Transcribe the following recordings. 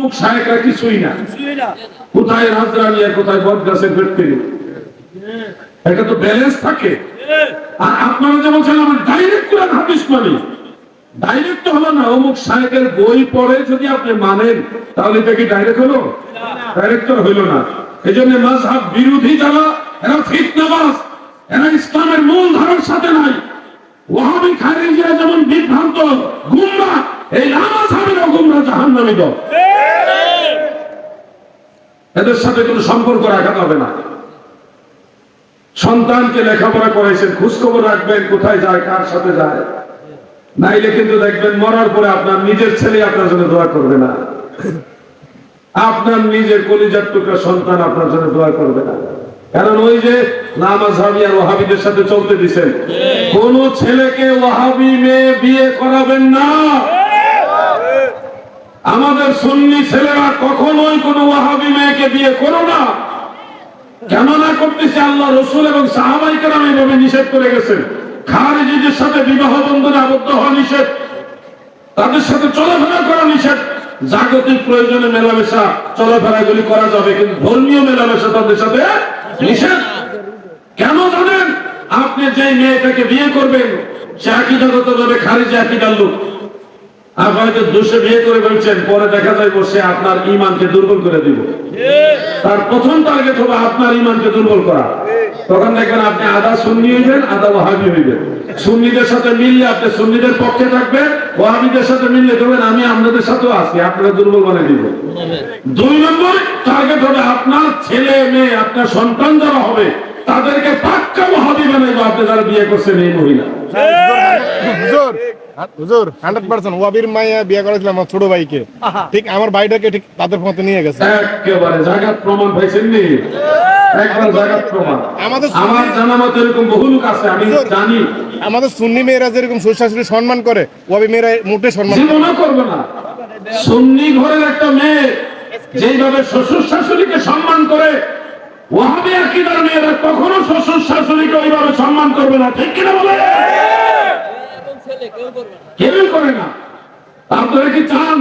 মুখ সাহেবরা কিছুই না। কোথায় রাজরানী আর কোথায় বট গাছের পেটকেরি এটা তো ব্যালেন্স থাকে। আর আপনারা যে বলছেন, আমার ডাইরেক্ট কোরআন হাদিস মানি ডাইরেক্ট তো হলো না, অমুক সাহেবের বই পড়ে যদি আপনি মানেন, তাহলে এটা কি ডাইরেক্ট হলো? ডাইরেক্ট তো হইল না। এই জন্য মাঝহাব বিরোধী যারা, এরা ফিতনাবাজ এরা ইসলামের মূল ধারার সাথে নাই। ওহাবি খারিজিরা যেমন বিভ্রান্ত, গুমরা, এই লামাজহাবেরও গুমরা জাহান্নামী দল। এদের সাথে কোনো সম্পর্ক রাখা যাবে না। সন্তানকে লেখাপড়া করাইছেন, খোঁজখবর রাখবেন, কোথায় যায়, কার সাথে যায়। নাইলে কিন্তু দেখবেন মরার পরে আপনার নিজের ছেলে আপনার জন্য দোয়া করবে না। আপনার নিজের কলিজার টুকরা সন্তান আপনার জন্য দোয়া করবে না। কারণ ওই যে নামাজ হাবি আর ওহাবিদের সাথে চলতে দিছেন, কোন ছেলেকে ওহাবি মেয়ে বিয়ে করাবেন না। আমাদের সুন্নি ছেলেরা ওয়াহাবি মেয়েকে বিয়ে করো না। কেন না করতেছে আল্লাহ রসুল এবং সাহাবাই কেরাম এইভাবে নিষেধ করে গেছেন খারিজিদের সাথে বিবাহ বন্ধনে আবদ্ধ হওয়া নিষেধ, তাদের সাথে চলাফেরা করা নিষেধ। জাগতিক প্রয়োজনে মেলামেশা চলাফেরা গুলি করা যাবে, কিন্তু ধর্মীয় মেলামেশা তাদের সাথে নিষেধ। কেন জানেন? আপনি যে মেয়েটাকে বিয়ে করবেন, সে আকিদাগত ভাবে খারিজি আকিদার লোক আর হয়তো দোষে বিয়ে করে ফেলছেন পরে দেখা যায় সে আপনার ইমানকে দুর্বল করে দিব। তার প্রথম টার্গেট হবে আপনার ইমানকে দুর্বল করা। তখন দেখবেন আপনি আদা সুন্নি হইবেন আদা ওয়াহাবি হইবেন সুন্নিদের সাথে মিললে আপনি সুন্নিদের পক্ষে থাকবেন ওয়াহাবিদের সাথে মিললে দেখবেন আমি আপনাদের সাথেও আছি আপনারা দুর্বল বানিয়ে দিব। দুই নম্বর টার্গেট হবে আপনার ছেলে মেয়ে আপনার সন্তান যারা হবে তাদেরকে পাক্কা ওয়াহাবি বানাইবো। আপনি যারা বিয়ে করছেন এই মহিলা। হুজুর হুজুর হান্ড্রেড পার্সেন্ট ওয়াবির মাইয়া বিয়ে করেছিলাম আমার ছোট ভাইকে। ঠিক আমার ভাইটাকে ঠিক তাদের মতো নিয়ে গেছে। একেবারে জাগাত প্রমাণ পাইছেন নি? একবার জাগাত প্রমাণ। আমাদের আমার জানা মতো এরকম বহু লোক আছে আমি জানি। আমাদের সুন্নি মেয়েরা যেরকম শ্বশুর শাশুড়ি সম্মান করে ওয়াবি মেয়েরা মোটে সম্মান জীবনও করবে না। সুন্নি ঘরের একটা মেয়ে যেইভাবে শ্বশুর শাশুড়িকে সম্মান করে ওয়াহাবি আকিদার মেয়েরা কখনো শ্বশুর শাশুড়িকে ওইভাবে সম্মান করবে না, ঠিক কিনা বলে? কেউই করে না। আপনারা কি চান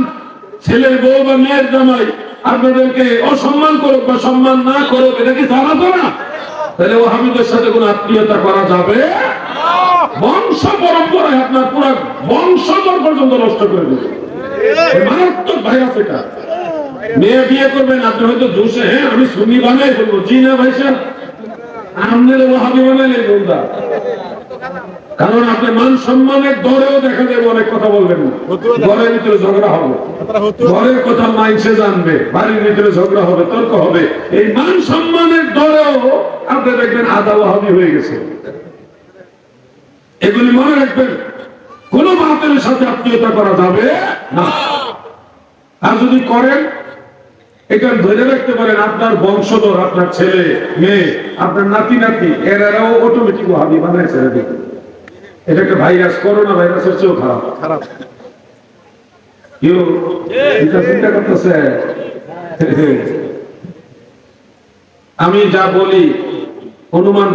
ছেলের বউ বা মেয়ের জামাই আপনাদেরকে অসম্মান করুক বা সম্মান না করুক, এটা কি জানাতো না? তাহলে ওহাবিদের সাথে কোনো আত্মীয়তা করা যাবে? বংশ পরম্পরায় আপনার পুরো বংশধর পর্যন্ত নষ্ট করে দেবে। মারাত্মক ভাইরাস এটা। মেয়ে বিয়ে করবেন আপনি হয়তো দোষে হ্যাঁ আমি সুন্নি বানাই বলব। জি না, ভাই সাহেব? আমনের ওহাবি বানাইলে বলদা কারণ আপনি মান সম্মানের দরেও দেখা যাবে অনেক কথা বলবেন ঘরের ভিতরে ঝগড়া হবে। ঘরের কথা মাইনসে জানবে, বাড়ির ভিতরে ঝগড়া হবে, তর্ক হবে। এই মান সম্মানের দরেও আপনি দেখবেন আদা ওয়াহাবি হয়ে গেছে। এগুলি মনে রাখবেন, কোন বাতিলের সাথে আত্মীয়তা করা যাবে না। আর যদি করেন এটা ধরে রাখতে পারেন আপনার বংশধর আপনার ছেলে মেয়ে আপনার নাতি নাতি এরাও অটোমেটিক ওয়াহাবি বানায় ছেড়ে দেবে। এটা একটা ভাইরাস করোনা ভাইরাসের চেয়েও খারাপ। খারাপ। চিন্তা করতেছে? আমি যা বলি অনুমান